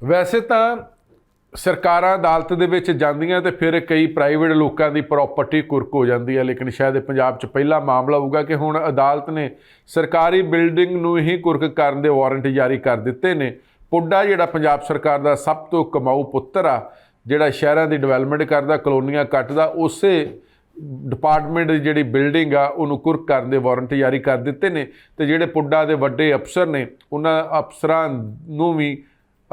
ਵੈਸੇ ਤਾਂ ਸਰਕਾਰਾਂ ਅਦਾਲਤ ਦੇ ਵਿੱਚ ਜਾਂਦੀਆਂ ਤੇ ਫਿਰ ਕਈ ਪ੍ਰਾਈਵੇਟ ਲੋਕਾਂ ਦੀ ਪ੍ਰਾਪਰਟੀ ਕੁਰਕ ਹੋ ਜਾਂਦੀ ਹੈ, ਲੇਕਿਨ ਸ਼ਾਇਦ ਇਹ ਪੰਜਾਬ 'ਚ ਪਹਿਲਾ ਮਾਮਲਾ ਹੋਊਗਾ ਕਿ ਹੁਣ ਅਦਾਲਤ ਨੇ ਸਰਕਾਰੀ ਬਿਲਡਿੰਗ ਨੂੰ ਹੀ ਕੁਰਕ ਕਰਨ ਦੇ ਵਾਰੰਟ ਜਾਰੀ ਕਰ ਦਿੱਤੇ ਨੇ। ਪੁੱਡਾ ਜਿਹੜਾ ਪੰਜਾਬ ਸਰਕਾਰ ਦਾ ਸਭ ਤੋਂ ਕਮਾਊ ਪੁੱਤਰ ਆ, ਜਿਹੜਾ ਸ਼ਹਿਰਾਂ ਦੀ ਡਿਵੈਲਪਮੈਂਟ ਕਰਦਾ, ਕਲੋਨੀਆਂ ਕੱਟਦਾ, ਉਸੇ ਡਿਪਾਰਟਮੈਂਟ ਦੀ ਜਿਹੜੀ ਬਿਲਡਿੰਗ ਆ, ਉਹਨੂੰ ਕੁਰਕ ਕਰਨ ਦੇ ਵਾਰੰਟ ਜਾਰੀ ਕਰ ਦਿੱਤੇ ਨੇ ਤੇ ਜਿਹੜੇ ਪੁੱਡਾ ਦੇ ਵੱਡੇ ਅਫਸਰ ਨੇ, ਉਹਨਾਂ ਅਫਸਰਾਂ ਨੂੰ ਵੀ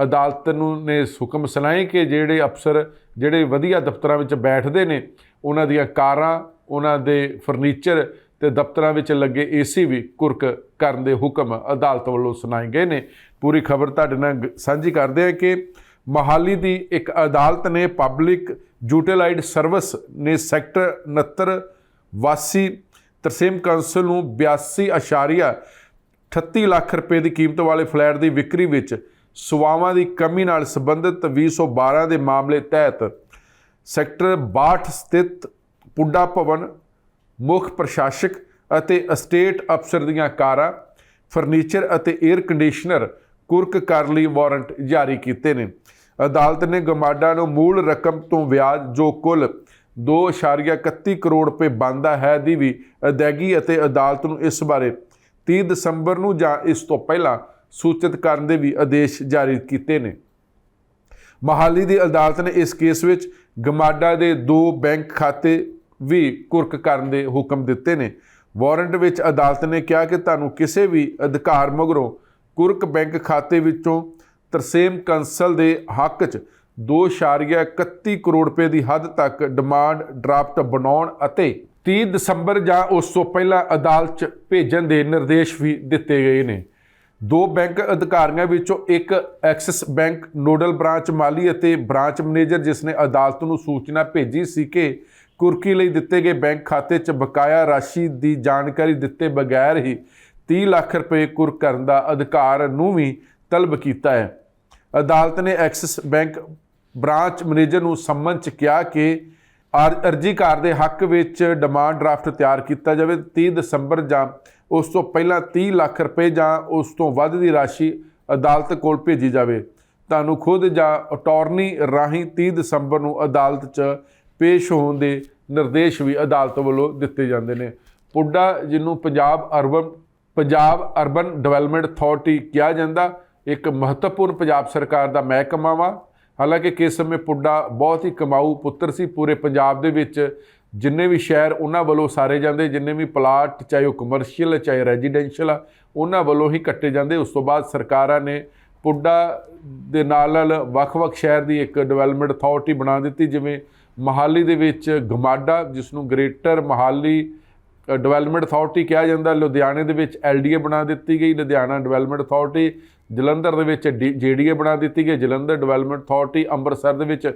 ਅਦਾਲਤ ਨੂੰ ਨੇ ਹੁਕਮ ਸੁਣਾਏ ਕਿ ਜਿਹੜੇ ਅਫਸਰ, ਜਿਹੜੇ ਵਧੀਆ ਦਫ਼ਤਰਾਂ ਵਿੱਚ ਬੈਠਦੇ ਨੇ, ਉਹਨਾਂ ਦੀਆਂ ਕਾਰਾਂ, ਉਹਨਾਂ ਦੇ ਫਰਨੀਚਰ ਤੇ ਦਫ਼ਤਰਾਂ ਵਿੱਚ ਲੱਗੇ ਏਸੀ ਵੀ ਕੁਰਕ ਕਰਨ ਦੇ ਹੁਕਮ ਅਦਾਲਤ ਵੱਲੋਂ ਸੁਣਾਏ ਗਏ ਨੇ। ਪੂਰੀ ਖਬਰ ਤੁਹਾਡੇ ਨਾਲ ਗ- ਸਾਂਝੀ ਕਰਦੇ ਹਾਂ ਕਿ ਮਹਾਲੀ ਦੀ ਇੱਕ ਅਦਾਲਤ ਨੇ ਪਬਲਿਕ ਯੂਟਿਲਾਈਡ ਸਰਵਿਸ ਨੇ ਸੈਕਟਰ 69 ਵਾਸੀ ਤਰਸੀਮ ਕੌਂਸਲ ਨੂੰ 82.38 ਲੱਖ ਰੁਪਏ ਦੀ ਕੀਮਤ ਵਾਲੇ ਫਲੈਟ ਦੀ ਵਿਕਰੀ ਵਿੱਚ ਸੁਵਾਵਾਂ ਦੀ ਕਮੀ ਨਾਲ ਸੰਬੰਧਿਤ 2012 ਦੇ ਮਾਮਲੇ ਤਹਿਤ ਸੈਕਟਰ 62 ਸਥਿਤ ਪੁੱਡਾ ਭਵਨ, ਮੁੱਖ ਪ੍ਰਸ਼ਾਸਕ ਅਤੇ ਅਸਟੇਟ ਅਫਸਰ ਦੀਆਂ ਕਾਰਾਂ, ਫਰਨੀਚਰ ਅਤੇ 에ਅਰ ਕੰਡੀਸ਼ਨਰ ਕੁਰਕ ਕਰਨ ਲਈ ਵਾਰੰਟ ਜਾਰੀ ਕੀਤੇ ਨੇ। ਅਦਾਲਤ ਨੇ ਗਮਾਡਾ ਨੂੰ ਮੂਲ ਰਕਮ ਤੋਂ ਵਿਆਜ, ਜੋ ਕੁੱਲ 2.31 ਕਰੋੜ ਰੁਪਏ ਬਣਦਾ ਹੈ, ਦੀ ਵੀ ਅਦਾਇਗੀ ਅਤੇ ਅਦਾਲਤ ਨੂੰ ਇਸ ਬਾਰੇ 30 ਦਸੰਬਰ ਨੂੰ ਜਾਂ ਇਸ ਤੋਂ ਪਹਿਲਾਂ ਸੂਚਿਤ ਕਰਨ ਦੇ ਵੀ ਆਦੇਸ਼ ਜਾਰੀ ਕੀਤੇ ਨੇ। ਮਹਾਲੀ ਦੀ ਅਦਾਲਤ ਨੇ ਇਸ ਕੇਸ ਵਿੱਚ ਗਮਾਡਾ ਦੇ ਦੋ ਬੈਂਕ ਖਾਤੇ ਵੀ ਕੁਰਕ ਕਰਨ ਦੇ ਹੁਕਮ ਦਿੱਤੇ ਨੇ। ਵਾਰੰਟ ਵਿੱਚ ਅਦਾਲਤ ਨੇ ਕਿਹਾ ਕਿ ਤੁਹਾਨੂੰ ਕਿਸੇ ਵੀ ਅਧਿਕਾਰ ਮਗਰੋਂ ਕੁਰਕ ਬੈਂਕ ਖਾਤੇ ਵਿੱਚੋਂ ਤਰਸੇਮ ਕੰਸਲ ਦੇ ਹੱਕ 'ਚ 2.31 ਕਰੋੜ ਰੁਪਏ ਦੀ ਹੱਦ ਤੱਕ ਡਿਮਾਂਡ ਡਰਾਫਟ ਬਣਾਉਣ ਅਤੇ 30 ਦਸੰਬਰ ਜਾਂ ਉਸ ਤੋਂ ਪਹਿਲਾਂ ਅਦਾਲਤ 'ਚ ਭੇਜਣ ਦੇ ਨਿਰਦੇਸ਼ ਵੀ ਦਿੱਤੇ ਗਏ ਨੇ। ਦੋ ਬੈਂਕ ਅਧਿਕਾਰੀਆਂ ਵਿੱਚੋਂ ਇੱਕ ਐਕਸਿਸ ਬੈਂਕ ਨੋਡਲ ਬ੍ਰਾਂਚ ਮਾਲੀ ਅਤੇ ਬ੍ਰਾਂਚ ਮੈਨੇਜਰ, ਜਿਸ ਨੇ ਅਦਾਲਤ ਨੂੰ ਸੂਚਨਾ ਭੇਜੀ ਸੀ ਕਿ ਕੁਰਕੀ ਲਈ ਦਿੱਤੇ ਗਏ ਬੈਂਕ ਖਾਤੇ 'ਚ ਬਕਾਇਆ ਰਾਸ਼ੀ ਦੀ ਜਾਣਕਾਰੀ ਦਿੱਤੇ ਬਗੈਰ ਹੀ 30 ਲੱਖ ਰੁਪਏ ਕੁਰਕ ਕਰਨ ਦਾ ਅਧਿਕਾਰ ਨੂੰ ਵੀ ਤਲਬ ਕੀਤਾ ਹੈ। ਅਦਾਲਤ ਨੇ ਐਕਸਿਸ ਬੈਂਕ ਬ੍ਰਾਂਚ ਮੈਨੇਜਰ ਨੂੰ ਸੰਮਨ ਚ ਕਿਹਾ ਕਿ ਅਰ- ਅਰਜ਼ੀਕਾਰ ਦੇ ਹੱਕ ਵਿੱਚ ਡਿਮਾਂਡ ਡਰਾਫਟ ਤਿਆਰ ਕੀਤਾ ਜਾਵੇ 30 ਦਸੰਬਰ ਜਾਂ ਉਸ ਤੋਂ ਪਹਿਲਾਂ 30 ਲੱਖ ਰੁਪਏ ਜਾਂ ਉਸ ਤੋਂ ਵੱਧ ਦੀ ਰਾਸ਼ੀ ਅਦਾਲਤ ਕੋਲ ਭੇਜੀ ਜਾਵੇ। ਤੁਹਾਨੂੰ ਖੁਦ ਜਾਂ ਅਟਾਰਨੀ ਰਾਹੀਂ 30 ਦਸੰਬਰ ਨੂੰ ਅਦਾਲਤ 'ਚ ਪੇਸ਼ ਹੋਣ ਦੇ ਨਿਰਦੇਸ਼ ਵੀ ਅਦਾਲਤ ਵੱਲੋਂ ਦਿੱਤੇ ਜਾਂਦੇ ਨੇ। ਪੁੱਡਾ, ਜਿਹਨੂੰ Punjab urban Punjab urban development authority ਕਿਹਾ ਜਾਂਦਾ, ਇੱਕ ਮਹੱਤਵਪੂਰਨ ਪੰਜਾਬ ਸਰਕਾਰ ਦਾ ਮਹਿਕਮਾ ਵਾ। ਹਾਲਾਂਕਿ ਕਿਸ ਸਮੇਂ ਪੁੱਡਾ ਬਹੁਤ ਹੀ ਕਮਾਊ ਪੁੱਤਰ ਸੀ, ਪੂਰੇ ਪੰਜਾਬ ਦੇ ਵਿੱਚ ਜਿੰਨੇ ਵੀ ਸ਼ਹਿਰ ਉਹਨਾਂ ਵੱਲੋਂ ਸਾਰੇ ਜਾਂਦੇ, ਜਿੰਨੇ ਵੀ ਪਲਾਟ, ਚਾਹੇ ਉਹ ਕਮਰਸ਼ੀਅਲ ਚਾਹੇ ਰੈਜ਼ੀਡੈਂਸ਼ੀਅਲ ਆ, ਉਹਨਾਂ ਵੱਲੋਂ ਹੀ ਕੱਟੇ ਜਾਂਦੇ। ਉਸ ਤੋਂ ਬਾਅਦ ਸਰਕਾਰਾਂ ਨੇ ਪੁੱਡਾ ਦੇ ਨਾਲ ਨਾਲ ਵੱਖ-ਵੱਖ ਸ਼ਹਿਰ ਦੀ ਇੱਕ ਡਿਵੈਲਪਮੈਂਟ ਅਥਾਰਟੀ ਬਣਾ ਦਿੱਤੀ, ਜਿਵੇਂ ਮਹਾਲੀ ਦੇ ਵਿੱਚ ਗਮਾਡਾ, ਜਿਸ ਨੂੰ ਗ੍ਰੇਟਰ ਮਹਾਲੀ ਡਿਵੈਲਪਮੈਂਟ ਅਥਾਰਟੀ ਕਿਹਾ ਜਾਂਦਾ। ਲੁਧਿਆਣੇ ਦੇ ਵਿੱਚ ਐਲਡੀਏ ਬਣਾ ਦਿੱਤੀ ਗਈ, ਲੁਧਿਆਣਾ ਡਿਵੈਲਪਮੈਂਟ ਅਥਾਰਟੀ ਜਲੰਧਰ ਦੇ ਵਿੱਚ ਜੀਡੀਏ ਬਣਾ ਦਿੱਤੀ ਗਈ। ਜਲੰਧਰ ਡਿਵੈਲਪਮੈਂਟ ਅਥਾਰਟੀ ਅੰਮ੍ਰਿਤਸਰ ਦੇ ਵਿੱਚ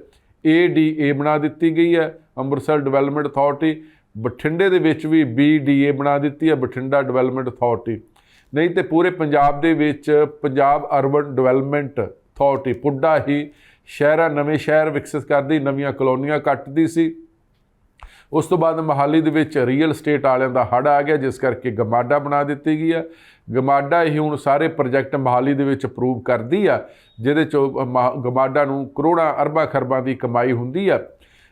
ਏਡੀਏ ਬਣਾ ਦਿੱਤੀ ਗਈ ਹੈ, ਅੰਮ੍ਰਿਤਸਰ ਡਿਵੈਲਪਮੈਂਟ ਅਥਾਰਟੀ ਬਠਿੰਡੇ ਦੇ ਵਿੱਚ ਵੀ ਬੀਡੀਏ ਬਣਾ ਦਿੱਤੀ ਹੈ, ਬਠਿੰਡਾ ਡਿਵੈਲਪਮੈਂਟ ਅਥਾਰਟੀ ਨਹੀਂ ਤੇ ਪੂਰੇ ਪੰਜਾਬ ਦੇ ਵਿੱਚ Punjab urban development authority PUDA ਹੀ ਸ਼ਹਿਰਾਂ, ਨਵੇਂ ਸ਼ਹਿਰ ਵਿਕਸਿਤ ਕਰਦੀ, ਨਵੀਆਂ ਕਲੋਨੀਆਂ ਕੱਟਦੀ ਸੀ। ਉਸ ਤੋਂ ਬਾਅਦ ਮਹਾਲੀ ਦੇ ਵਿੱਚ ਰੀਅਲ ਸਟੇਟ ਵਾਲਿਆਂ ਦਾ ਹੜ ਆ ਗਿਆ, ਜਿਸ ਕਰਕੇ ਗਮਾਡਾ ਬਣਾ ਦਿੱਤੀ ਗਈ ਆ ਗਮਾਡਾ ਹੀ ਹੁਣ ਸਾਰੇ ਪ੍ਰੋਜੈਕਟ ਮਹਾਲੀ ਦੇ ਵਿੱਚ ਅਪਰੂਵ ਕਰਦੀ ਆ, ਜਿਹਦੇ ਚ ਗਮਾਡਾ ਨੂੰ ਕਰੋੜਾਂ ਅਰਬਾਂ ਖਰਬਾਂ ਦੀ ਕਮਾਈ ਹੁੰਦੀ ਆ।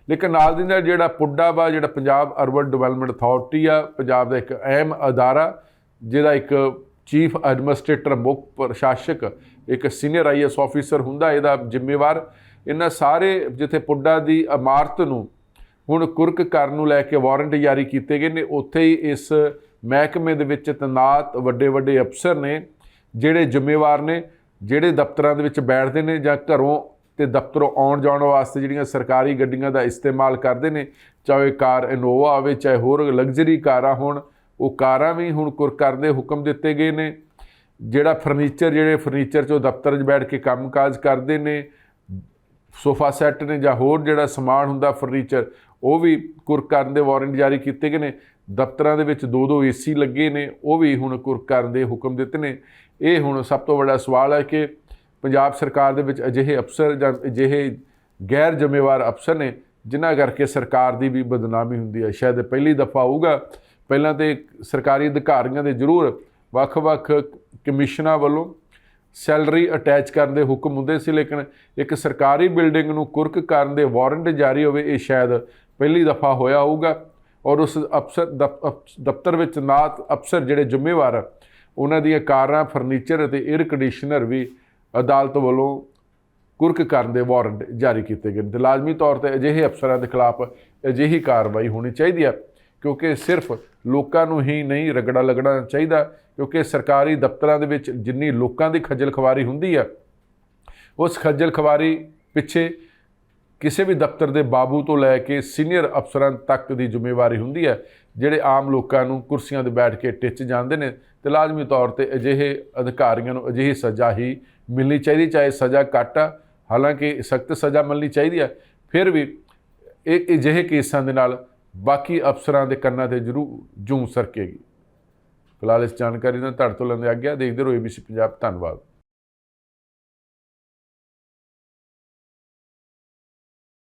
ਲੇਕਿਨ ਨਾਲ ਦੀ ਨਾਲ ਜਿਹੜਾ ਪੁੱਡਾ ਵਾ, ਜਿਹੜਾ ਪੰਜਾਬ ਅਰਬਨ ਡਿਵੈਲਪਮੈਂਟ ਅਥਾਰਟੀ ਆ, ਪੰਜਾਬ ਦਾ ਇੱਕ ਅਹਿਮ ਅਦਾਰਾ, ਜਿਹਦਾ ਇੱਕ ਚੀਫ ਐਡਮਿਨਿਸਟ੍ਰੇਟਰ ਮੁੱਖ ਪ੍ਰਸ਼ਾਸਕ, ਇੱਕ ਸੀਨੀਅਰ ਆਈਐਸ ਆਫੀਸਰ ਹੁੰਦਾ, ਇਹਦਾ ਜ਼ਿੰਮੇਵਾਰ। ਇਹਨਾਂ ਸਾਰੇ ਜਿੱਥੇ ਪੁੱਡਾ ਦੀ ਇਮਾਰਤ ਨੂੰ ਹੁਣ ਕੁਰਕ ਕਰਨ ਨੂੰ ਲੈ ਕੇ ਵਾਰੰਟ ਜਾਰੀ ਕੀਤੇ ਗਏ ਨੇ, ਉੱਥੇ ਹੀ ਇਸ ਮਹਿਕਮੇ ਦੇ ਵਿੱਚ ਤਨਾਤ ਵੱਡੇ ਵੱਡੇ ਅਫਸਰ ਨੇ, ਜਿਹੜੇ ਜ਼ਿੰਮੇਵਾਰ ਨੇ, ਜਿਹੜੇ ਦਫ਼ਤਰਾਂ ਦੇ ਵਿੱਚ ਬੈਠਦੇ ਨੇ ਜਾਂ ਘਰੋਂ ਤੇ ਦਫ਼ਤਰੋਂ ਆਉਣ ਜਾਣ ਵਾਸਤੇ ਜਿਹੜੀਆਂ ਸਰਕਾਰੀ ਗੱਡੀਆਂ ਦਾ ਇਸਤੇਮਾਲ ਕਰਦੇ ਨੇ, ਚਾਹੇ ਕਾਰ ਇਨੋਵਾ ਹੋਵੇ ਚਾਹੇ ਹੋਰ ਲਗਜ਼ਰੀ ਕਾਰਾਂ ਹੋਣ, ਉਹ ਕਾਰਾਂ ਵੀ ਹੁਣ ਕੁਰਕ ਕਰਨ ਦੇ ਹੁਕਮ ਦਿੱਤੇ ਗਏ ਨੇ। ਜਿਹੜਾ ਫਰਨੀਚਰ, ਜਿਹੜੇ ਫਰਨੀਚਰ 'ਚੋਂ ਦਫ਼ਤਰ 'ਚ ਬੈਠ ਕੇ ਕੰਮਕਾਜ ਕਰਦੇ ਨੇ, ਸੋਫਾ ਸੈੱਟ ਨੇ ਜਾਂ ਹੋਰ ਜਿਹੜਾ ਸਮਾਨ ਹੁੰਦਾ ਫਰਨੀਚਰ, ਉਹ ਵੀ ਕੁਰਕ ਕਰਨ ਦੇ ਵਾਰੰਟ ਜਾਰੀ ਕੀਤੇ ਗਏ ਨੇ। ਦਫ਼ਤਰਾਂ ਦੇ ਵਿੱਚ ਦੋ ਦੋ ਏਸੀ ਲੱਗੇ ਨੇ, ਉਹ ਵੀ ਹੁਣ ਕੁਰਕ ਕਰਨ ਦੇ ਹੁਕਮ ਦਿੱਤੇ ਨੇ। ਇਹ ਹੁਣ ਸਭ ਤੋਂ ਵੱਡਾ ਸਵਾਲ ਹੈ ਕਿ ਪੰਜਾਬ ਸਰਕਾਰ ਦੇ ਵਿੱਚ ਅਜਿਹੇ ਅਫਸਰ ਜਾਂ ਅਜਿਹੇ ਗੈਰ ਜ਼ਿੰਮੇਵਾਰ ਅਫਸਰ ਨੇ, ਜਿਨ੍ਹਾਂ ਕਰਕੇ ਸਰਕਾਰ ਦੀ ਵੀ ਬਦਨਾਮੀ ਹੁੰਦੀ ਹੈ। ਸ਼ਾਇਦ ਪਹਿਲੀ ਦਫਾ ਹੋਊਗਾ। ਪਹਿਲਾਂ ਤੇ ਸਰਕਾਰੀ ਅਧਿਕਾਰੀਆਂ ਦੇ ਜ਼ਰੂਰ ਵੱਖ-ਵੱਖ ਕਮਿਸ਼ਨਾਂ ਵੱਲੋਂ ਸੈਲਰੀ ਅਟੈਚ ਕਰਨ ਦੇ ਹੁਕਮ ਹੁੰਦੇ ਸੀ, ਲੇਕਿਨ ਇੱਕ ਸਰਕਾਰੀ ਬਿਲਡਿੰਗ ਨੂੰ ਕੁਰਕ ਕਰਨ ਦੇ ਵਾਰੰਟ ਜਾਰੀ ਹੋਵੇ, ਇਹ ਸ਼ਾਇਦ ਪਹਿਲੀ ਦਫਾ ਹੋਇਆ ਹੋਊਗਾ। ਔਰ ਉਸ ਅਫਸਰ ਦਫ- ਅਫ- ਦਫ਼ਤਰ ਵਿੱਚ ਨਾਤ ਅਫਸਰ ਜਿਹੜੇ ਜ਼ਿੰਮੇਵਾਰ ਆ, ਉਹਨਾਂ ਦੀਆਂ ਕਾਰਾਂ ਫਰਨੀਚਰ ਅਤੇ 에ਅਰ ਕੰਡੀਸ਼ਨਰ ਵੀ ਅਦਾਲਤ ਵੱਲੋਂ ਕੁਰਕ ਕਰਨ ਦੇ ਵਾਰੰਟ ਜਾਰੀ ਕੀਤੇ ਗਏ ਨੇ। ਲਾਜ਼ਮੀ ਤੌਰ ਤੇ ਅਜਿਹੇ ਅਫਸਰਾਂ ਦੇ ਖਿਲਾਫ ਅਜਿਹੀ ਕਾਰਵਾਈ ਹੋਣੀ ਚਾਹੀਦੀ ਹੈ ਕਿਉਂਕਿ ਸਿਰਫ ਲੋਕਾਂ ਨੂੰ ਹੀ ਨਹੀਂ ਰਗੜਾ ਲੱਗਣਾ ਚਾਹੀਦਾ ਕਿਉਂਕਿ ਸਰਕਾਰੀ ਦਫ਼ਤਰਾਂ ਦੇ ਵਿੱਚ ਜਿੰਨੀ ਲੋਕਾਂ ਦੀ ਖੱਜਲ ਖਵਾਰੀ ਹੁੰਦੀ ਹੈ ਉਸ ਖੱਜਲ ਖਵਾਰੀ ਪਿੱਛੇ ਕਿਸੇ ਵੀ ਦਫ਼ਤਰ ਦੇ ਬਾਬੂ ਤੋਂ ਲੈ ਕੇ ਸੀਨੀਅਰ ਅਫਸਰਾਂ ਤੱਕ ਦੀ ਜ਼ਿੰਮੇਵਾਰੀ ਹੁੰਦੀ ਹੈ, ਜਿਹੜੇ ਆਮ ਲੋਕਾਂ ਨੂੰ ਕੁਰਸੀਆਂ ਤੇ ਬੈਠ ਕੇ ਟਿੱਚ ਜਾਂਦੇ ਨੇ, ਤੇ ਲਾਜ਼ਮੀ ਤੌਰ ਤੇ ਅਜਿਹੇ ਅਧਿਕਾਰੀਆਂ ਨੂੰ ਅਜਿਹੀ ਸਜ਼ਾ ਹੀ ਮਿਲਣੀ ਚਾਹੀਦੀ, ਚਾਹੇ ਸਜ਼ਾ ਘੱਟ ਆ, ਹਾਲਾਂਕਿ ਸਖਤ ਸਜ਼ਾ ਮਿਲਣੀ ਚਾਹੀਦੀ ਹੈ। ਫਿਰ ਵੀ ਇਹ ਅਜਿਹੇ ਕੇਸਾਂ ਦੇ ਨਾਲ ਬਾਕੀ ਅਫਸਰਾਂ ਦੇ ਕੰਨਾਂ ਤੇ ਜ਼ਰੂਰ ਜੂੰ ਸਰਕੇਗੀ। ਫਿਲਹਾਲ ਇਸ ਜਾਣਕਾਰੀ ਨਾਲ ਤੁਹਾਡੇ ਤੋਂ ਲੈਂਦੇ ਆ ਗਿਆ ਦੇਖਦੇ ਰਹੋ ABC ਪੰਜਾਬ, ਧੰਨਵਾਦ।